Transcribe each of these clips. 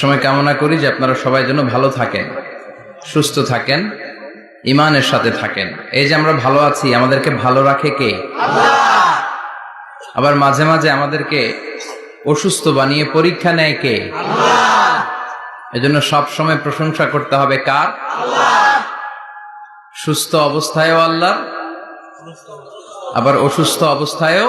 সময় কামনা করি যে আপনারা সবাই যেন ভালো থাকেন, সুস্থ থাকেন ইমানের সাথে থাকেন। এই যে আমরা ভালো আছি, আমাদেরকে ভালো রাখে কে? আবার মাঝে মাঝে আমাদেরকে অসুস্থ বানিয়ে পরীক্ষা নেয় কে? এজন্য সব সময় প্রশংসা করতে হবে কার? সুস্থ অবস্থায়ও আল্লাহ, আবার অসুস্থ অবস্থায়ও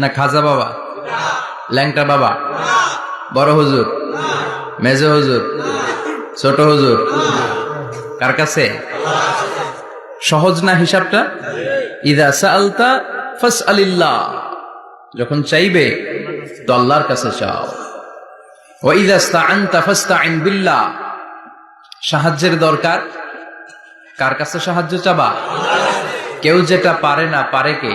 না খাজা বাবা? ল্যাংটা বাবা? বড় হুজুর? মেজো হুজুর? ছোট হুজুর? কার কাছে? সহজ না হিসাবটা? ইদা সালতা ফাস আলিল্লাহ যখন চাইবে তো আল্লাহর কাছে চাও। বিল্লাহ। সাহায্যের দরকার? কার কাছে সাহায্য চাবা? কেউ যেটা পারে না, পারে কে?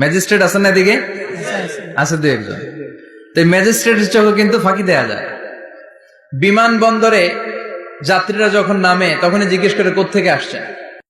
ম্যাজিস্ট্রেট আছেন না এদিকে? আছে দু একজন। তো এই ম্যাজিস্ট্রেটের চোখে কিন্তু ফাঁকি দেয়া যায়। বিমান বন্দরে যাত্রীরা যখন নামে, তখনই জিজ্ঞেস করে কোথেকে আসছেন?